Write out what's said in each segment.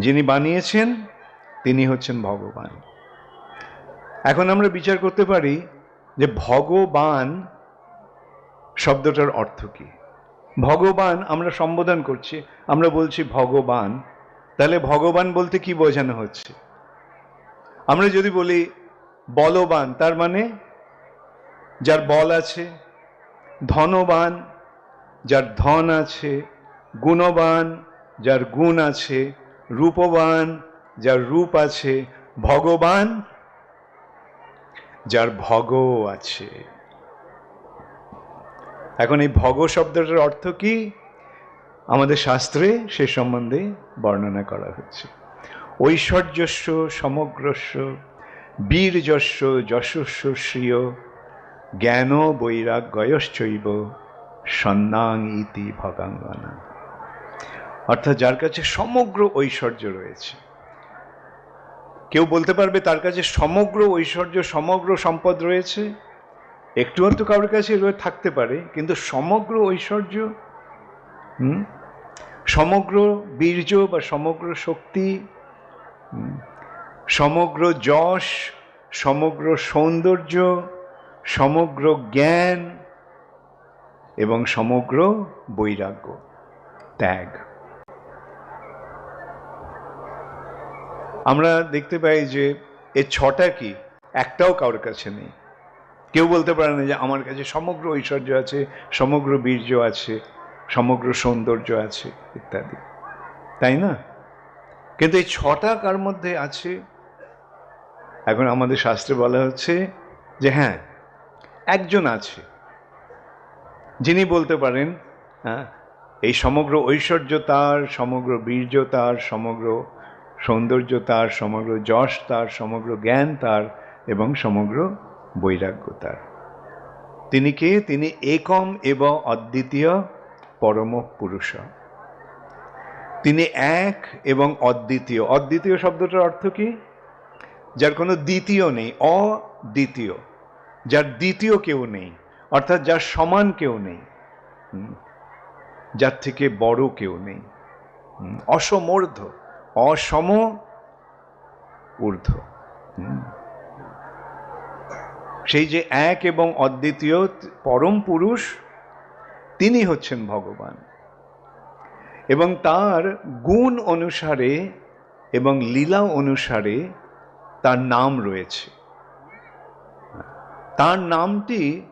যিনি বানিয়েছেন, তিনি হচ্ছেন ভগবান। এখন আমরা বিচার করতে পারি যে ভগবান শব্দটার অর্থ কি? ভগবান আমরা সম্বোধন করছি, আমরা বলছি ভগবান। তাহলে ভগবান বলতে কি বোঝানো হচ্ছে? আমরা যদি বলি বলবান, তার মানে যার বল আছে, ধনবান, যার ধন আছে, গুণবান, যার গুণ আছে রূপবান, যার রূপ আছে ভগবান, যার ভগ আছে। এখন এই ভগ শব্দটার অর্থ কি? আমাদের শাস্ত্রে সে সম্বন্ধে বর্ণনা করা হচ্ছে। ঐশ্বর্যস্য সমগ্রস্য বীরযস্য যশস্য শ্রিয়, জ্ঞান বৈরাগ্যয়শ্চৈব সন্নাং ইতি ভগাঙ্গনা। অর্থাৎ যার কাছে সমগ্র ঐশ্বর্য রয়েছে। কেউ বলতে পারবে তার কাছে সমগ্র ঐশ্বর্য, সমগ্র সম্পদ রয়েছে? একটু হয়তো কারোর কাছে থাকতে পারে, কিন্তু সমগ্র ঐশ্বর্য সমগ্র বীর্য বা সমগ্র শক্তি সমগ্র যশ, সমগ্র সৌন্দর্য, সমগ্র জ্ঞান এবং সমগ্র বৈরাগ্য। ত্যাগ। আমরা দেখতে পাই যে এ ছটা কি? একটাও কারোর কাছে নেই। কেউ বলতে পারে না যে আমার কাছে সমগ্র ঐশ্বর্য আছে, সমগ্র বীর্য আছে, সমগ্র সৌন্দর্য আছে, ইত্যাদি। তাই না? কিন্তু এই ছটা কার মধ্যে আছে? এখন আমাদের শাস্ত্রে বলা হচ্ছে যে হ্যাঁ একজন আছে। যিনি বলতে পারেন হ্যাঁ এই সমগ্র ঐশ্বর্য তার, সমগ্র বীর্য তার, সমগ্র সৌন্দর্য তার, সমগ্র যশ তার, সমগ্র জ্ঞান তার এবং সমগ্র বৈরাগ্য তার। তিনি কে? তিনি একম এবং অদ্বিতীয় পরম পুরুষ। তিনি এক এবং অদ্বিতীয়। অদ্বিতীয় শব্দটার অর্থ কি? যার কোনো দ্বিতীয় নেই, অদ্বিতীয়। যার দ্বিতীয় কেউ নেই, অর্থাৎ যার সমান কেউ নেই যার থেকে বড় কেউ নেই অসমর্ধ। অসম ঊর্ধ্ব। সেই যে এক এবং অদ্বিতীয় পরম পুরুষ, তিনি হচ্ছেন ভগবান। এবং তার গুণ অনুসারে এবং লীলা অনুসারে তার নাম রয়েছে। তার নামটি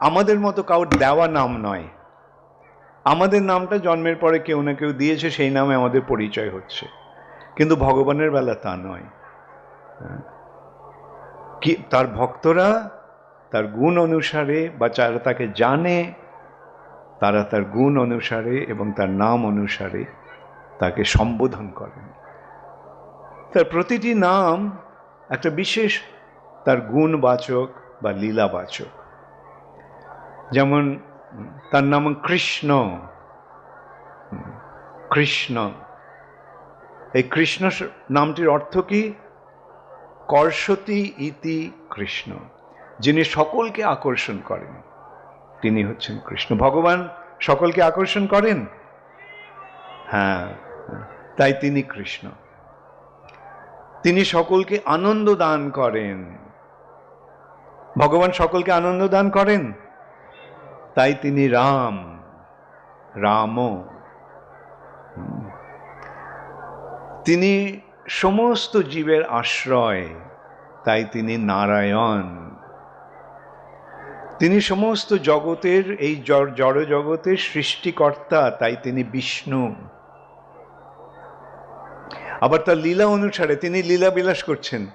আমাদের মতো কাউর দেওয়া নাম নয়। আমাদের নামটা জন্মের পরে কেউ না কেউ দিয়েছে, সেই নামে আমাদের পরিচয় হচ্ছে। কিন্তু ভগবানের বেলা তা নয়। হ্যাঁ। কি, তার ভক্তরা তার গুণ অনুসারে বা যারা তাকে জানে, তারা তার গুণ অনুসারে এবং তার নাম অনুসারে তাকে সম্বোধন করেন। তার প্রতিটি নাম একটা বিশেষ তার গুণবাচক বা লীলাবাচক। যেমন, তার নাম কৃষ্ণ। কৃষ্ণ। এই কৃষ্ণ নামটির অর্থ কি? কর্ষতি ইতি কৃষ্ণ যিনি সকলকে আকর্ষণ করেন। তিনি হচ্ছেন কৃষ্ণ। ভগবান সকলকে আকর্ষণ করেন? হ্যাঁ হ্যাঁ, তাই তিনি কৃষ্ণ। তিনি সকলকে আনন্দ দান করেন। ভগবান সকলকে আনন্দ দান করেন? তাই তিনি রাম রাম তিনি সমস্ত জীবের আশ্রয়, তাই তিনি নারায়ণ। তিনি সমস্ত জগতের, এই জড় জগতের সৃষ্টিকর্তা, তাই তিনি বিষ্ণু। আবার তার লীলা অনুসারে তিনি লীলা বিলাস করছেন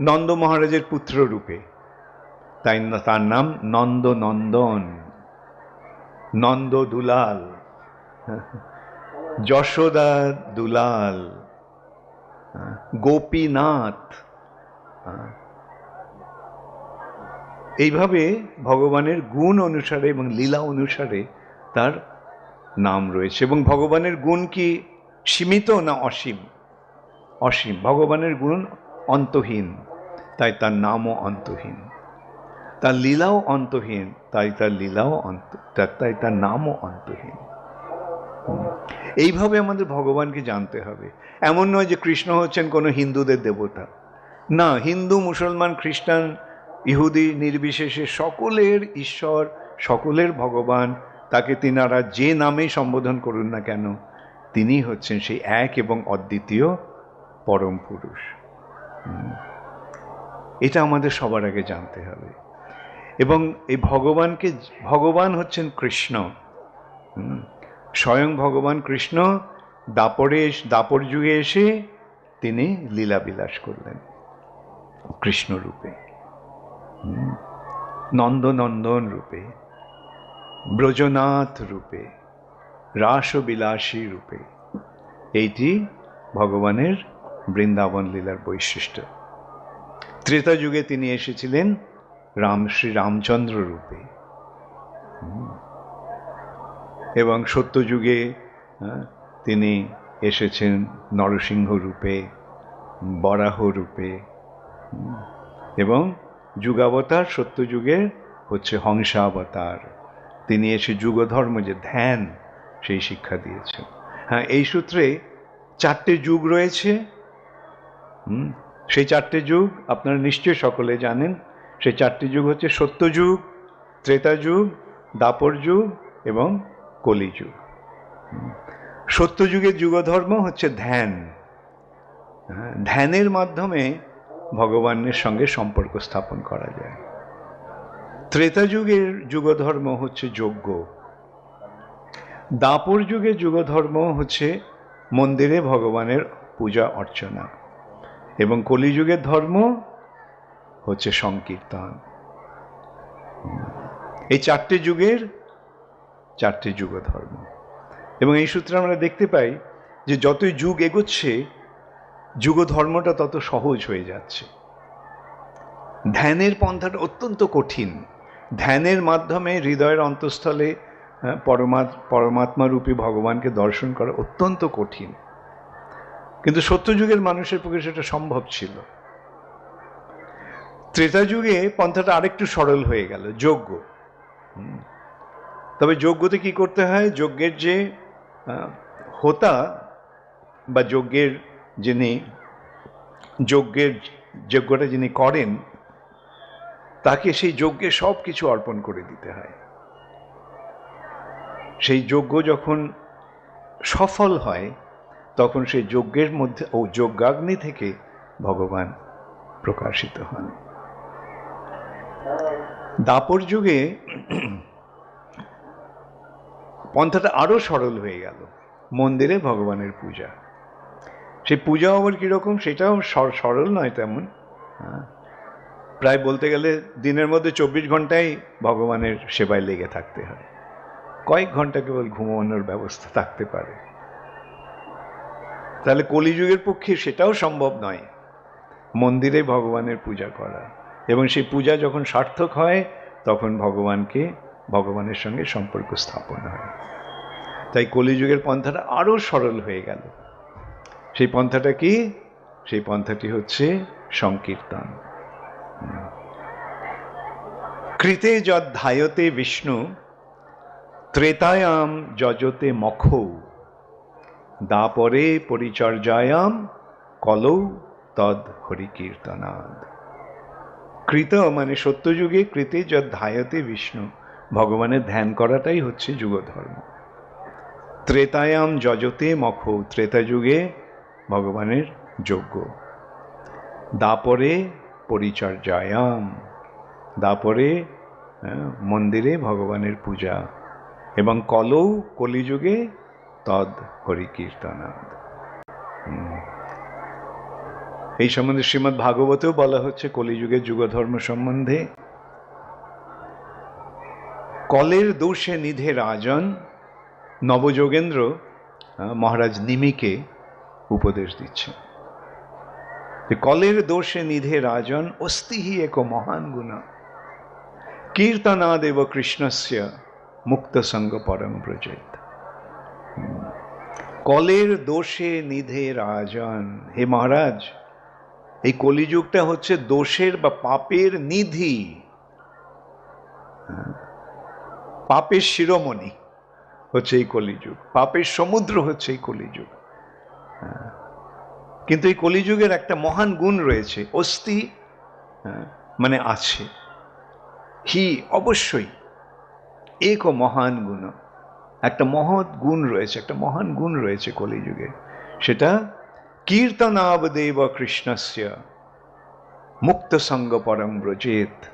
নন্দ মহারাজের পুত্র রূপে। তাই তার নাম নন্দ নন্দন নন্দ দুলাল যশোদা দুলাল। গোপীনাথ। এইভাবে ভগবানের গুণ অনুসারে এবং লীলা অনুসারে তার নাম রয়েছে। এবং ভগবানের গুণ কি সীমিত না অসীম? অসীম। ভগবানের গুণ অন্তহীন, তাই তার নামও অন্তহীন। তার লীলাও অন্তহীন, তাই তার লীলাও অন্ত তাই তার নামও অন্তহীন। এইভাবে আমাদের ভগবানকে জানতে হবে। এমন নয় যে কৃষ্ণ হচ্ছেন কোনো হিন্দুদের দেবতা। না, হিন্দু, মুসলমান, খ্রিস্টান, ইহুদি, নির্বিশেষে সকলের ঈশ্বর, সকলের ভগবান, তাকে তিনারা যে নামেই সম্বোধন করুন না কেন, তিনি হচ্ছেন সেই এক এবং অদ্বিতীয় পরম পুরুষ। এটা আমাদের সবার আগে জানতে হবে। এবং এই ভগবানকে, ভগবান হচ্ছেন কৃষ্ণ। হুম। স্বয়ং ভগবান কৃষ্ণ দাপরে দাপর যুগে এসে তিনি লীলা বিলাস করলেন কৃষ্ণ রূপে। নন্দনন্দন রূপে, ব্রজনাথ রূপে, রাসবিলাসী রূপে। এইটি ভগবানের বৃন্দাবন লীলার বৈশিষ্ট্য। ত্রেতা যুগে তিনি এসেছিলেন রাম, শ্রী রামচন্দ্র রূপে। এবং সত্যযুগে তিনি এসেছেন নরসিংহ রূপে, বরাহ রূপে এবং যুগাবতার সত্যযুগে হচ্ছে হংসাবতার। তিনি এসে যুগধর্ম যে ধ্যান, সেই শিক্ষা দিয়েছেন। হ্যাঁ এই সূত্রে চারটে যুগ রয়েছে। সেই চারটে যুগ আপনারা নিশ্চয় সকলে জানেন। সেই চারটি যুগ হচ্ছে সত্যযুগ, ত্রেতা যুগ, দাপর যুগ এবং কলিযুগ। সত্যযুগের যুগধর্ম হচ্ছে ধ্যান। হ্যাঁ, ধ্যানের মাধ্যমে ভগবানের সঙ্গে সম্পর্ক স্থাপন করা যায়। ত্রেতা যুগের যুগধর্ম হচ্ছে যজ্ঞ। দাপর যুগের যুগধর্ম হচ্ছে মন্দিরে ভগবানের পূজা অর্চনা। এবং কলিযুগের ধর্ম হচ্ছে সংকীর্তন। এই চারটে যুগের চারটে যুগ ধর্ম। এবং এই সূত্রে আমরা দেখতে পাই যে যতই যুগ এগোচ্ছে, যুগ ধর্মটা তত সহজ হয়ে যাচ্ছে। ধ্যানের পন্থাটা অত্যন্ত কঠিন। ধ্যানের মাধ্যমে হৃদয়ের অন্তঃস্থলে পরমাত্মা রূপী ভগবানকে দর্শন করা অত্যন্ত কঠিন। কিন্তু সত্যযুগের মানুষের পক্ষে সেটা সম্ভব ছিল। ত্রেতা যুগে পন্থাটা আরেকটু সরল হয়ে গেল, যোগ্য। তবে যজ্ঞতে কি করতে হয়? যজ্ঞের যে হোতা বা যজ্ঞের যিনি, যজ্ঞের যজ্ঞটা যিনি করেন, তাকে সেই যজ্ঞে সব কিছু অর্পণ করে দিতে হয়। সেই যজ্ঞ যখন সফল হয়, তখন সেই যজ্ঞের মধ্যে, ও যজ্ঞাগ্নি থেকে ভগবান প্রকাশিত হন। দাপর যুগে পন্থাটা আরও সরল হয়ে গেল, মন্দিরে ভগবানের পূজা। সেই পূজা আবার কীরকম, সেটাও সর- সরল নয় তেমন হ্যাঁ। প্রায় বলতে গেলে দিনের মধ্যে চব্বিশ ঘন্টাই ভগবানের সেবায় লেগে থাকতে হয়। কয়েক ঘণ্টা কেবল ঘুমানোর ব্যবস্থা থাকতে পারে। তাহলে কলিযুগের পক্ষে সেটাও সম্ভব নয়, মন্দিরে ভগবানের পূজা করা। এবং সেই পূজা যখন সার্থক হয়, তখন ভগবানকে ভগবানের সঙ্গে সম্পর্ক স্থাপন হয়। তাই কলিযুগের পন্থাটা আরও সরল হয়ে গেল। সেই পন্থাটা কি? সেই পন্থাটি হচ্ছে সংকীর্তন। কৃতে যদ্ধায়তে বিষ্ণু, ত্রেতায়াম যজতে মখৌ, দাপরে পরিচর্যায়াম কলৌ তদ হরিকীর্তনাদ। কৃত মানে সত্যযুগে কৃতে যদ্ধায়তে বিষ্ণু। ভগবানের ধ্যান করাটাই হচ্ছে যুগধর্ম। ত্রেতায়াম যজতে মখ, ত্রেতা যুগে ভগবানের যজ্ঞ। দাপরে পরিচর্যায়াম, দাপরে মন্দিরে ভগবানের পূজা এবং কলৌ কলিযুগে তদ হরিকীর্তনাদ। এই সম্বন্ধে শ্রীমৎ ভাগবতেও বলা হচ্ছে কলিযুগের যুগধর্ম সম্বন্ধে। কলের দোষে নিধে রাজন, নবযোগেন্দ্র মহারাজ নিমিকে উপদেশ দিচ্ছেন যে কলের দোষে নিধে রাজন অস্তিহি এক মহান গুণ কীর্তনাদেব কৃষ্ণস্য মুক্ত সঙ্গ পরম হুম। কলের দোষে নিধে রাজন, হে মহারাজ, এই কলিযুগটা হচ্ছে দোষের বা পাপের নিধি হ্যাঁ। পাপের শিরোমণি হচ্ছে এই কলিযুগ পাপের সমুদ্র হচ্ছে এই কলিযুগ। হ্যাঁ। কিন্তু এই কলিযুগের একটা মহান গুণ রয়েছে অস্থি হ্যাঁ, মানে আছে। হি অবশ্যই এক মহান গুণ। একটা মহৎ গুণ রয়েছে একটা মহান গুণ রয়েছে কলিযুগে। সেটা কীর্তনাবদেব কৃষ্ণস্য মুক্ত সঙ্গ পরম ব্রজেত।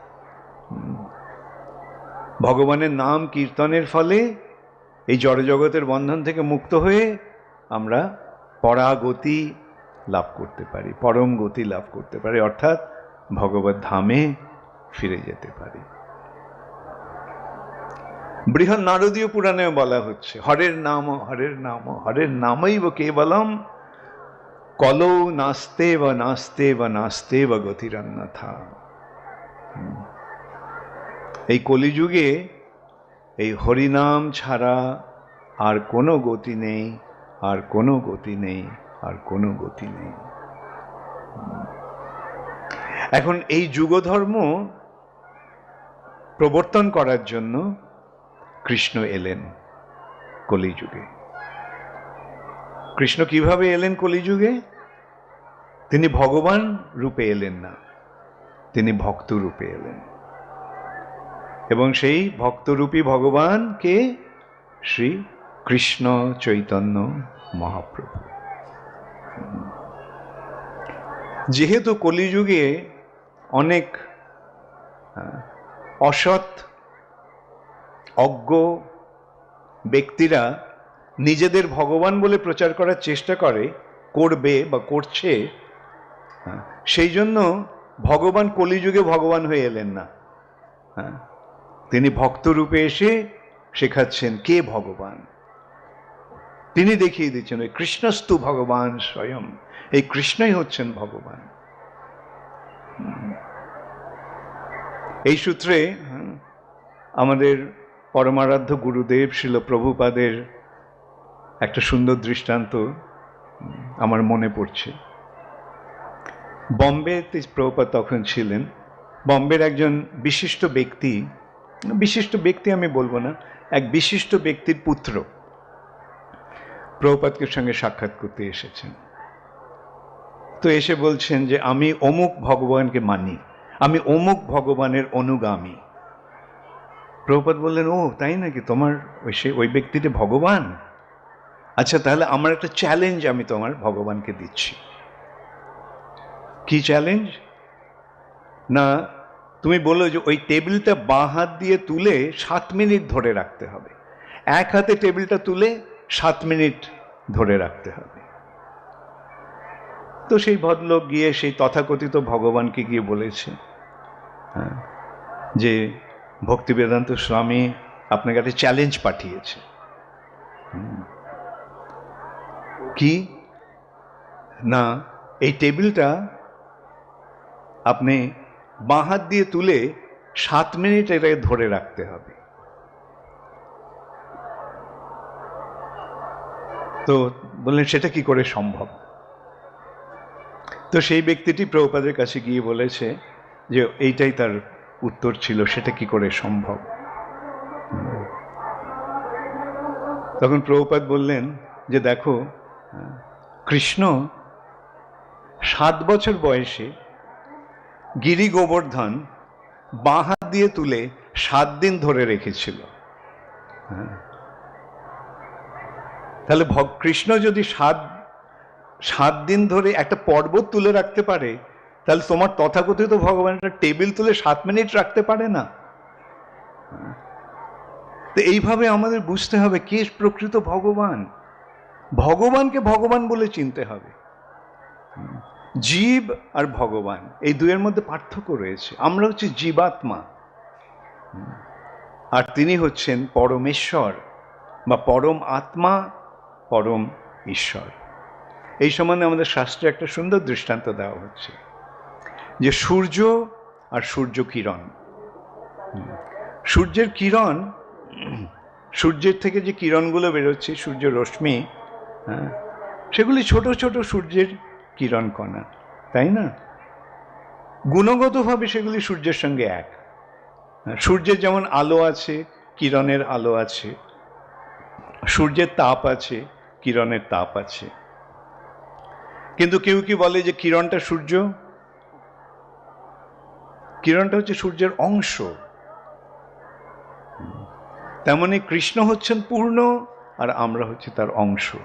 ভগবানের নাম কীর্তনের ফলে এই জড়জগতের বন্ধন থেকে মুক্ত হয়ে আমরা পরাগতি লাভ করতে পারি, পরম গতি লাভ করতে পারি, অর্থাৎ ভগবত ধামে ফিরে যেতে পারি বৃহৎ নারদীয় পুরাণেও বলা হচ্ছে, হরের নাম হরের নাম, হরের নামই বা কেবলম, কলৌ নাস্তে বা নাস্তে বা নাস্তে বা গতিরান্নাথা হুম। এই কলিযুগে এই হরিনাম ছাড়া আর কোনো গতি নেই, আর কোনো গতি নেই, আর কোনো গতি নেই। এখন এই যুগধর্ম প্রবর্তন করার জন্য কৃষ্ণ এলেন কলিযুগে। কৃষ্ণ কীভাবে এলেন কলিযুগে? তিনি ভগবান রূপে এলেন না, তিনি ভক্ত রূপে এলেন। এবং সেই ভক্তরূপী ভগবান কে শ্রী কৃষ্ণ চৈতন্য মহাপ্রভু। যেহেতু কলিযুগে অনেক অসৎ অজ্ঞ ব্যক্তিরা নিজেদের ভগবান বলে প্রচার করার চেষ্টা করে করবে বা করছে সেই জন্য ভগবান কলিযুগে ভগবান হয়ে এলেন না হ্যাঁ, তিনি ভক্তরূপে এসে শেখাচ্ছেন, কে ভগবান? তিনি দেখিয়ে দিচ্ছেন, ওই কৃষ্ণস্তু ভগবান স্বয়ং, এই কৃষ্ণই হচ্ছেন ভগবান। এই সূত্রে আমাদের পরমারাধ্য গুরুদেব শিল প্রভুপাদের একটা সুন্দর দৃষ্টান্ত আমার মনে পড়ছে। বম্বেতে প্রভুপাদ তখন ছিলেন। বম্বের একজন বিশিষ্ট ব্যক্তি বিশিষ্ট ব্যক্তি আমি বলব না, এক বিশিষ্ট ব্যক্তির পুত্র প্রভুপাদকে সঙ্গে সাক্ষাৎ করতে এসেছেন। তো এসে বলছেন যে, আমি অমুক ভগবানকে মানি, আমি অমুক ভগবানের অনুগামী। প্রভুপাদ বললেন, ও, তাই নাকি? তোমার ওই সে, ওই ব্যক্তিটি ভগবান? আচ্ছা তাহলে আমার একটা চ্যালেঞ্জ আমি তোমার ভগবানকে দিচ্ছি। কি চ্যালেঞ্জ না তুমি বলো যে ওই টেবিলটা বাঁ হাত দিয়ে তুলে সাত মিনিট ধরে রাখতে হবে। এক হাতে টেবিলটা তুলে সাত মিনিট ধরে রাখতে হবে। তো সেই ভদ্রলোক গিয়ে সেই তথাকথিত ভগবানকে গিয়ে বলেছে হ্যাঁ, যে ভক্তিবেদান্ত স্বামী আপনাকে একটা চ্যালেঞ্জ পাঠিয়েছে। কি? না এই টেবিলটা আপনি বাঁ হাত দিয়ে তুলে সাত মিনিট এটাকে ধরে রাখতে হবে। তো বললেন, সেটা কি করে সম্ভব? তো সেই ব্যক্তিটি প্রভুপাদের কাছে গিয়ে বলেছে যে, এইটাই তার উত্তর ছিল, সেটা কি করে সম্ভব? তখন প্রভুপাদ বললেন যে, দেখো, কৃষ্ণ সাত বছর বয়সে গিরি গোবর্ধন বাঁ হাত দিয়ে তুলে সাত দিন ধরে রেখেছিল হ্যাঁ। তাহলে কৃষ্ণ যদি সাত সাত দিন ধরে একটা পর্বত তুলে রাখতে পারে, তাহলে তোমার তথাকথিত ভগবান একটা টেবিল তুলে সাত মিনিট রাখতে পারে না তো এইভাবে আমাদের বুঝতে হবে কে প্রকৃত ভগবান ভগবানকে ভগবান বলে চিনতে হবে। জীব আর ভগবান, এই দুয়ের মধ্যে পার্থক্য রয়েছে। আমরা হচ্ছে জীবাত্মা। আর তিনি হচ্ছেন পরমেশ্বর বা পরম আত্মা, পরম ঈশ্বর। এই সম্বন্ধে আমাদের শাস্ত্রে একটা সুন্দর দৃষ্টান্ত দেওয়া হচ্ছে যে সূর্য আর সূর্য কিরণ। সূর্যের কিরণ, সূর্যের থেকে যে কিরণগুলো বেরোচ্ছে, সূর্য রশ্মি হ্যাঁ সেগুলি ছোট ছোট সূর্যের কিরণ কণা তাই না? গুণগতভাবে সেগুলি সূর্যের সঙ্গে এক। সূর্যের যেমন আলো আছে, কিরণের আলো আছে। সূর্যের তাপ আছে, কিরণের তাপ আছে। কিন্তু কেউ কি বলে যে কিরণটা সূর্য? কিরণটা হচ্ছে সূর্যের অংশ। তেমনি কৃষ্ণ হচ্ছেন পূর্ণ আর আমরা হচ্ছে তার অংশ।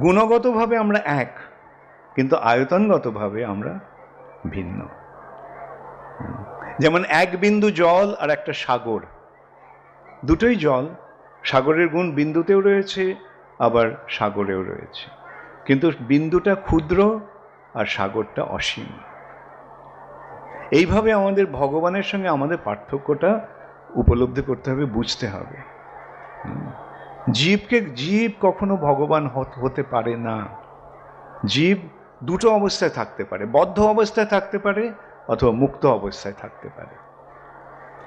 গুণগতভাবে আমরা এক। কিন্তু আয়তনগতভাবে আমরা ভিন্ন। যেমন এক বিন্দু জল আর একটা সাগর। দুটোই জল, সাগরের গুণ বিন্দুতেও রয়েছে, আবার সাগরেও রয়েছে। কিন্তু বিন্দুটা ক্ষুদ্র আর সাগরটা অসীম। এইভাবে আমাদের ভগবানের সঙ্গে আমাদের পার্থক্যটা উপলব্ধি করতে হবে, বুঝতে হবে। জীবকে, জীব কখনো ভগবান হত- পারে না। জীব দুটো অবস্থায় থাকতে পারে, বদ্ধ অবস্থায় থাকতে পারে অথবা মুক্ত অবস্থায় থাকতে পারে।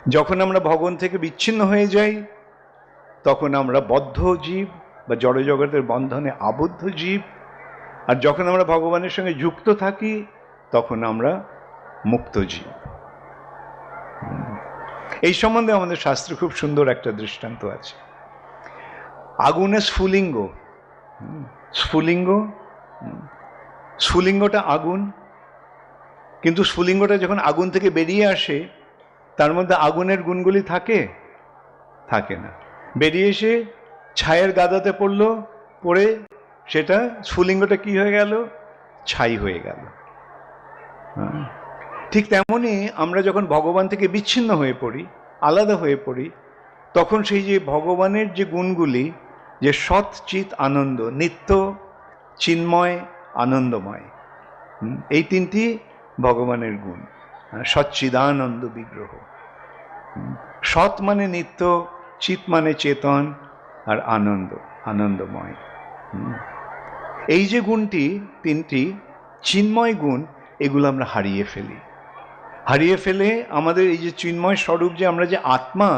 যখন আমরা ভগবান থেকে বিচ্ছিন্ন হয়ে যাই, তখন আমরা বদ্ধ জীব বা জড়জগতের বন্ধনে আবদ্ধ জীব। আর যখন আমরা ভগবানের সঙ্গে যুক্ত থাকি, তখন আমরা মুক্ত জীব। এই সম্বন্ধে আমাদের শাস্ত্রে খুব সুন্দর একটা দৃষ্টান্ত আছে। আগুনে স্ফুলিঙ্গ স্ফুলিঙ্গ স্ফুলিঙ্গটা আগুন। কিন্তু স্ফুলিঙ্গটা যখন আগুন থেকে বেরিয়ে আসে, তার মধ্যে আগুনের গুণগুলি থাকে? থাকে না। বেরিয়ে এসে ছায়ের গাদাতে পড়ল, পড়ে সেটা স্ফুলিঙ্গটা কি হয়ে গেল? ছাই হয়ে গেল। হ্যাঁ। ঠিক তেমনই আমরা যখন ভগবান থেকে বিচ্ছিন্ন হয়ে পড়ি, আলাদা হয়ে পড়ি, তখন সেই যে ভগবানের যে গুণগুলি, যে সৎ চিত আনন্দ, নিত্য, চিন্ময় আনন্দময়। এই তিনটি ভগবানের গুণ সচ্চিদানন্দ বিগ্রহ। সৎ মানে নিত্য চিত মানে চেতন, আর আনন্দ, আনন্দময়। এই যে গুণটি, তিনটি চিন্ময় গুণ, এগুলো আমরা হারিয়ে ফেলি। হারিয়ে ফেলে আমাদের এই যে চিন্ময় স্বরূপ যে আমরা যে আত্মা,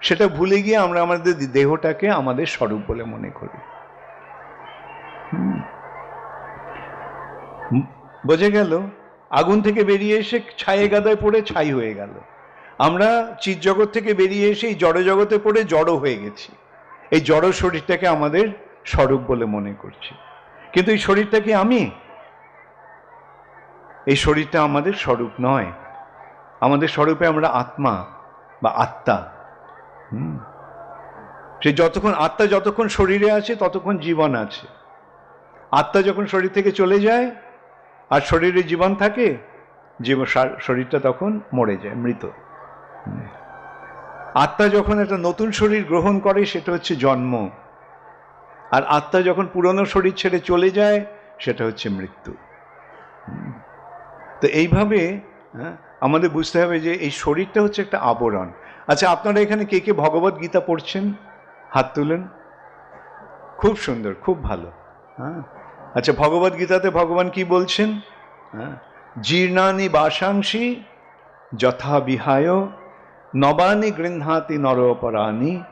সেটা ভুলে গিয়ে আমরা আমাদের দেহটাকে আমাদের স্বরূপ বলে মনে করি। বোঝা গেল, আগুন থেকে বেরিয়ে এসে ছায়ে গাদায় পড়ে ছাই হয়ে গেল। আমরা চিৎ জগৎ থেকে বেরিয়ে এসে এই জড় জগতে পড়ে জড় হয়ে গেছি। এই জড় শরীরটাকে আমাদের স্বরূপ বলে মনে করছি। কিন্তু এই শরীরটা কি আমি? এই শরীরটা আমাদের স্বরূপ নয়। আমাদের স্বরূপে আমরা আত্মা বা আত্মা। সে যতক্ষণ আত্মা যতক্ষণ শরীরে আছে, ততক্ষণ জীবন আছে। আত্মা যখন শরীর থেকে চলে যায় আর শরীরে জীবন থাকে জীবন শরীরটা তখন মরে যায় মৃত। আত্মা যখন একটা নতুন শরীর গ্রহণ করে সেটা হচ্ছে জন্ম। আর আত্মা যখন পুরনো শরীর ছেড়ে চলে যায় সেটা হচ্ছে মৃত্যু। তো এইভাবে হ্যাঁ, আমাদের বুঝতে হবে যে এই শরীরটা হচ্ছে একটা আবরণ। আচ্ছা আপনারা এখানে কে কে ভগবত গীতা পড়ছেন? হাত তুলেন। খুব সুন্দর খুব ভালো। হ্যাঁ আচ্ছা ভগবত গীতাতে ভগবান কি বলছেন? হ্যাঁ জীর্ণানি বাসাংশী যথা বিহায়, নবানি গৃহাতি নরপরাণি,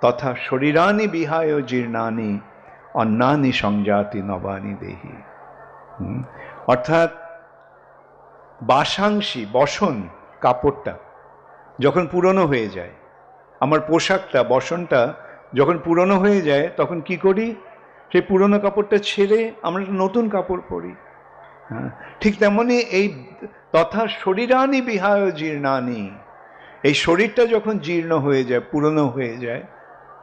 তথা শরীরানি বিহায় জীর্ণানি অন্যানি সংজাতি নবানি দেহি। অর্থাৎ বাসাংশী বসন, কাপড়টা যখন পুরনো হয়ে যায়, আমার পোশাকটা, বসনটা যখন পুরনো হয়ে যায়, তখন কি করি? সেই পুরনো কাপড়টা ছেড়ে আমরা নতুন কাপড় পরি। হ্যাঁ ঠিক তেমনি এই তথা শরীরানি বিহায় জীর্ণানি। এই শরীরটা যখন জীর্ণ হয়ে যায়, পুরনো হয়ে যায়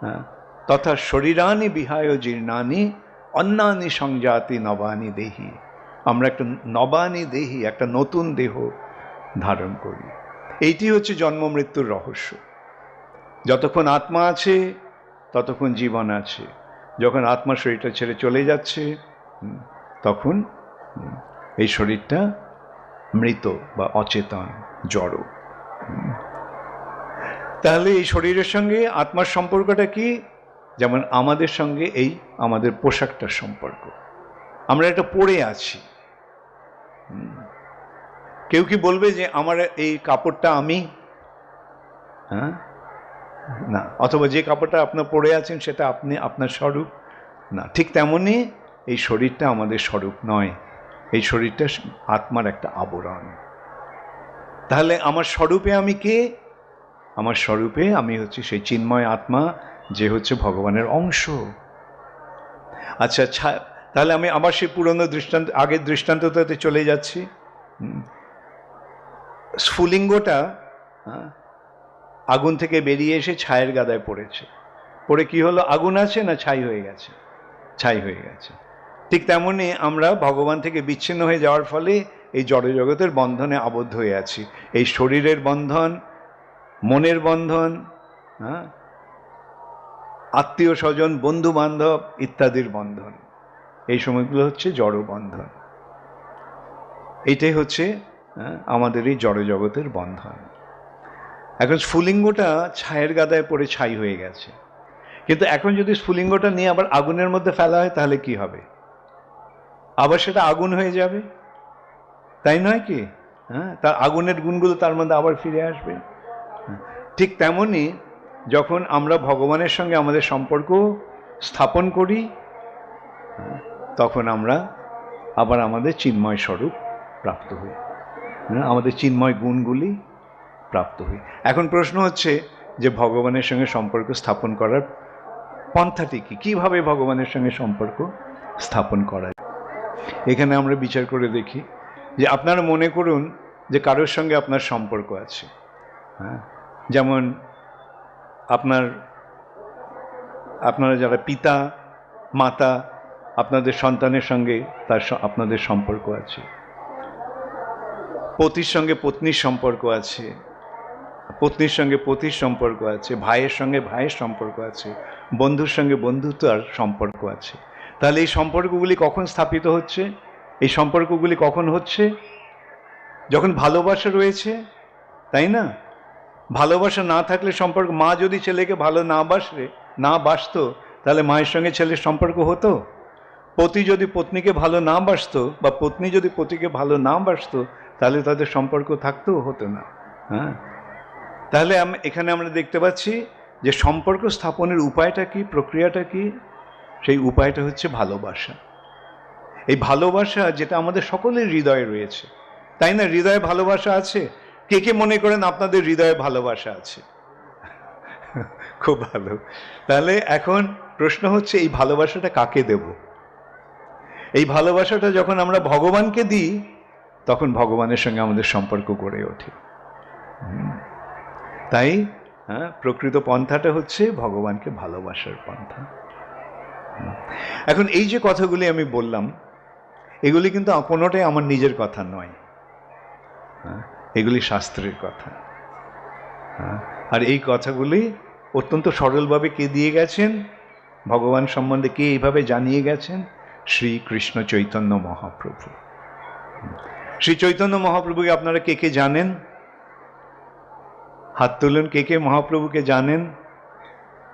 হ্যাঁ তথা শরীরানি বিহায় জীর্ণানি অন্যানি সংজাতি নবানি দেহি। আমরা একটা নবানি দেহি, একটা নতুন দেহ ধারণ করি। এইটি হচ্ছে জন্ম মৃত্যুর রহস্য। যতক্ষণ আত্মা আছে, ততক্ষণ জীবন আছে। যখন আত্মা শরীরটা ছেড়ে চলে যাচ্ছে তখন এই শরীরটা মৃত বা অচেতন, জড় তাহলে এই শরীরের সঙ্গে আত্মার সম্পর্কটা কি? যেমন আমাদের সঙ্গে এই আমাদের পোশাকটার সম্পর্ক। আমরা এটা পরে আছি। কেউ কি বলবে যে, আমার এই কাপড়টা আমি? হ্যাঁ? না অথবা যে কাপড়টা আপনার পরে আছেন সেটা আপনি আপনার স্বরূপ। না ঠিক তেমনই এই শরীরটা আমাদের স্বরূপ নয়। এই শরীরটা আত্মার একটা আবরণ। তাহলে আমার স্বরূপে আমি কে? আমার স্বরূপে আমি হচ্ছে সেই চিন্ময় আত্মা যে হচ্ছে ভগবানের অংশ। আচ্ছা তাহলে আমি আবার সেই পুরনো দৃষ্টান্ত আগের দৃষ্টান্তটাতে চলে যাচ্ছি। স্ফুলিঙ্গটা হ্যাঁ, আগুন থেকে বেরিয়ে এসে ছায়ের গাদায় পড়েছে। পড়ে কি হলো? আগুন আছে না ছাই হয়ে গেছে? ছাই হয়ে গেছে। ঠিক তেমনি আমরা ভগবান থেকে বিচ্ছিন্ন হয়ে যাওয়ার ফলে এই জড়জগতের বন্ধনে আবদ্ধ হয়ে আছি। এই শরীরের বন্ধন মনের বন্ধন হ্যাঁ? আত্মীয় স্বজন বন্ধু বান্ধব ইত্যাদির বন্ধন। এই সময়গুলো হচ্ছে জড় বন্ধন এইটাই হচ্ছে হ্যাঁ, আমাদের এই জড়জগতের বন্ধন। এখন স্ফুলিঙ্গটা ছায়ের গাদায় পড়ে ছাই হয়ে গেছে। কিন্তু এখন যদি স্ফুলিঙ্গটা নিয়ে আবার আগুনের মধ্যে ফেলা হয় তাহলে কি হবে? আবার সেটা আগুন হয়ে যাবে? তাই নয় কি? হ্যাঁ তার আগুনের গুণগুলো তার মধ্যে আবার ফিরে আসবে। ঠিক তেমনি যখন আমরা ভগবানের সঙ্গে আমাদের সম্পর্ক স্থাপন করি তখন আমরা আবার আমাদের চিন্ময় স্বরূপ প্রাপ্ত হই। হ্যাঁ, আমাদের চিন্ময় গুণগুলি প্রাপ্ত হই। এখন প্রশ্ন হচ্ছে যে ভগবানের সঙ্গে সম্পর্ক স্থাপন করার পন্থাটি কি? কীভাবে ভগবানের সঙ্গে সম্পর্ক স্থাপন করা এখানে আমরা বিচার করে দেখি যে আপনারা মনে করুন যে কারোর সঙ্গে আপনার সম্পর্ক আছে। হ্যাঁ? যেমন আপনার, আপনারা যারা পিতা, মাতা, আপনাদের সন্তানের সঙ্গে তার আপনাদের সম্পর্ক আছে। পতির সঙ্গে পত্নীর সম্পর্ক আছে। পত্নীর সঙ্গে পতির সম্পর্ক আছে, ভাইয়ের সঙ্গে ভাইয়ের সম্পর্ক আছে, বন্ধুর সঙ্গে বন্ধুত্বর সম্পর্ক আছে। তাহলে এই সম্পর্কগুলি কখন স্থাপিত হচ্ছে? এই সম্পর্কগুলি কখন হচ্ছে? যখন ভালোবাসা রয়েছে, তাই না? ভালোবাসা না থাকলে সম্পর্ক, মা যদি ছেলেকে ভালো না বাসলে না বাসতো, তাহলে মায়ের সঙ্গে ছেলের সম্পর্ক হতো? পতি যদি পত্নীকে ভালো না বাসতো বা পত্নী যদি পতিকে ভালো না বাসতো, তাহলে তাদের সম্পর্ক থাকতেও হতো না। হ্যাঁ? তাহলে এখানে আমরা দেখতে পাচ্ছি যে সম্পর্ক স্থাপনের উপায়টা কি, প্রক্রিয়াটা কি? সেই উপায়টা হচ্ছে ভালোবাসা। এই ভালোবাসা যেটা আমাদের সকলের হৃদয়ে রয়েছে। তাই না? হৃদয়ে ভালোবাসা আছে? কে কে মনে করেন আপনাদের হৃদয়ে ভালোবাসা আছে? খুব ভালো। তাহলে এখন প্রশ্ন হচ্ছে, এই ভালোবাসাটা কাকে দেব? এই ভালোবাসাটা যখন আমরা ভগবানকে দিই, তখন ভগবানের সঙ্গে আমাদের সম্পর্ক গড়ে ওঠে। তাই হ্যাঁ প্রকৃত পন্থাটা হচ্ছে ভগবানকে ভালোবাসার পন্থা। এখন এই যে কথাগুলি আমি বললাম এগুলি কিন্তু কোনোটাই আমার নিজের কথা নয়। হ্যাঁ, এগুলি শাস্ত্রের কথা। হ্যাঁ, আর এই কথাগুলি অত্যন্ত সরলভাবে কে দিয়ে গেছেন? ভগবান সম্বন্ধে কে এইভাবে জানিয়ে গেছেন? শ্রী কৃষ্ণ চৈতন্য মহাপ্রভু। শ্রী চৈতন্য মহাপ্রভুকে আপনারা কে কে জানেন? হাত তুলুন কে কে? মহাপ্রভুকে জানেন?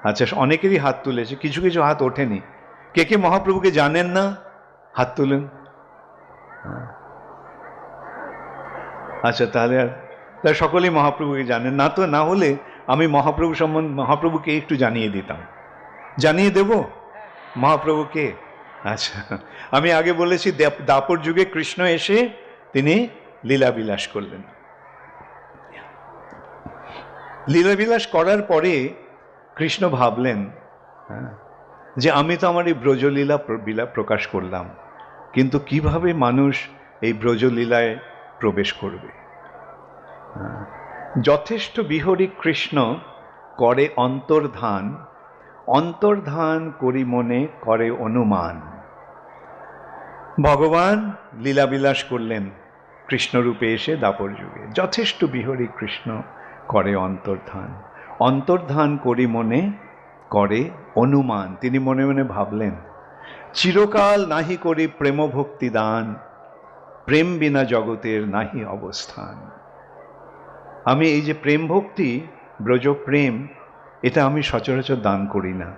আচ্ছা অনেকেরই হাত তুলেছে, কিছু কিছু হাত ওঠেনি। কে কে মহাপ্রভুকে জানেন না? হাত তুলুন। হ্যাঁ। আচ্ছা তাহলে আর, তাহলে সকলেই মহাপ্রভুকে জানেন। না তো, না হলে আমি মহাপ্রভু সম্বন্ধে, মহাপ্রভুকে একটু জানিয়ে দিতাম। জানিয়ে দেব? মহাপ্রভুকে আচ্ছা আমি আগে বলেছি দাপ- দাপর যুগে কৃষ্ণ এসে তিনি লীলাবিলাস করলেন। লীলাবিলাস করার পরে কৃষ্ণ ভাবলেন হ্যাঁ, যে আমি তো আমার এই ব্রজলীলা লীলা প্রকাশ করলাম কিন্তু কীভাবে মানুষ এই ব্রজলীলায় প্রবেশ করবে? হ্যাঁ, যথেষ্ট বিহরি কৃষ্ণ করে অন্তর্ধান অন্তর্ধান করি মনে করে অনুমান। ভগবান লীলাবিলাস করলেন কৃষ্ণরূপে এসে দাপর যুগে। যথেষ্ট বিহরি কৃষ্ণ করে অন্তর্ধান। অন্তর্ধান করি মনে করে অনুমান। তিনি মনে মনে ভাবলেন, চিরকাল নাহি করি প্রেম ভক্তি দান, প্রেম বিনা জগতের নাহি অবস্থান। আমি এই যে প্রেম ভক্তি ব্রজ প্রেম এটা আমি সচরাচর দান করি না।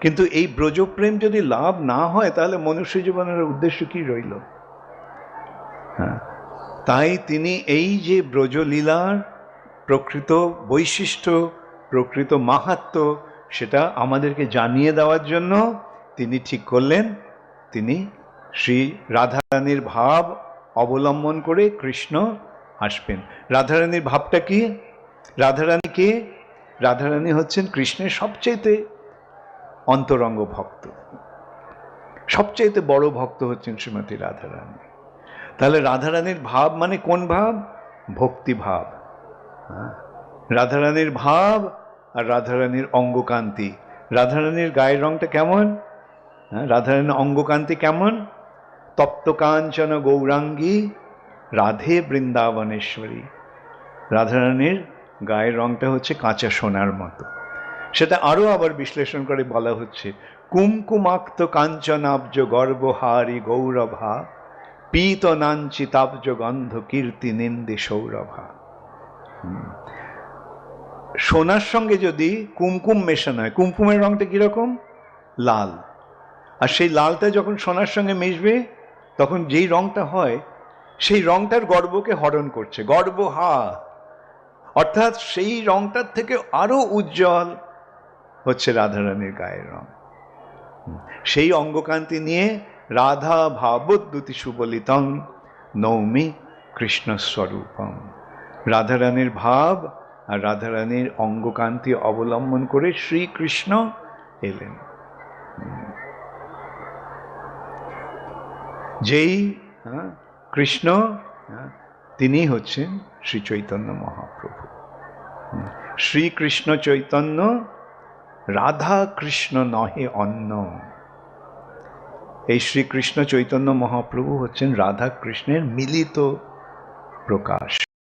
কিন্তু এই ব্রজপ্রেম যদি লাভ না হয়, তাহলে মনুষ্য জীবনের উদ্দেশ্য কি রইল? হ্যাঁ তাই তিনি এই যে ব্রজলীলার প্রকৃত বৈশিষ্ট্য, প্রকৃত মাহাত্ম্য সেটা আমাদেরকে জানিয়ে দেওয়ার জন্য তিনি ঠিক করলেন। তিনি শ্রী রাধারানীর ভাব অবলম্বন করে কৃষ্ণ আসবেন। রাধারানীর ভাবটা কি? রাধারানীকে রাধারানী হচ্ছেন কৃষ্ণের সবচেয়েতে অন্তরঙ্গ ভক্ত। সবচেয়েতে বড় ভক্ত হচ্ছেন শ্রীমতী রাধারানী। তাহলে রাধারানীর ভাব মানে কোন ভাব? ভক্তি ভাব। হ্যাঁ। রাধারানীর ভাব আর রাধারানীর অঙ্গকান্তি। রাধারানীর গায়ের রংটা কেমন? হ্যাঁ রাধারানীর অঙ্গকান্তি কেমন? তপ্ত কাঞ্চন গৌরাঙ্গী, রাধে বৃন্দাবনেশ্বরী। রাধারানীর গায়ের রংটা হচ্ছে কাঁচা সোনার মতো। সেটা আরও আবার বিশ্লেষণ করে বলা হচ্ছে, কুমকুমাক্ত কাঞ্চনাব্জ গর্বহারি গৌরভা পীত নাঞ্চিতাব্জ গন্ধ কীর্তি নিন্দে সৌরভা। সোনার সঙ্গে যদি কুমকুম মেশানো হয়, কুমকুমের রংটা কীরকম? লাল। আর সেই লালটা যখন সোনার সঙ্গে মিশবে, তখন যেই রংটা হয়, সেই রংটার গর্বকে হরণ করছে। গর্ব হা। অর্থাৎ সেই রংটার থেকে আরও উজ্জ্বল হচ্ছে রাধারানীর গায়ের রং। সেই অঙ্গকান্তি নিয়ে রাধা ভাবদ্যুতি সুবলিতং নৌমি কৃষ্ণস্বরূপম। রাধারানীর ভাব আর রাধারানীর অঙ্গকান্তি অবলম্বন করে শ্রীকৃষ্ণ এলেন। যেই হ্যাঁ, কৃষ্ণ হ্যাঁ, তিনি হচ্ছেন শ্রী চৈতন্য মহাপ্রভু। শ্রীকৃষ্ণ চৈতন্য রাধা কৃষ্ণ নহে অন্য। এই শ্রীকৃষ্ণ চৈতন্য মহাপ্রভু হচ্ছেন রাধা কৃষ্ণের মিলিত প্রকাশ।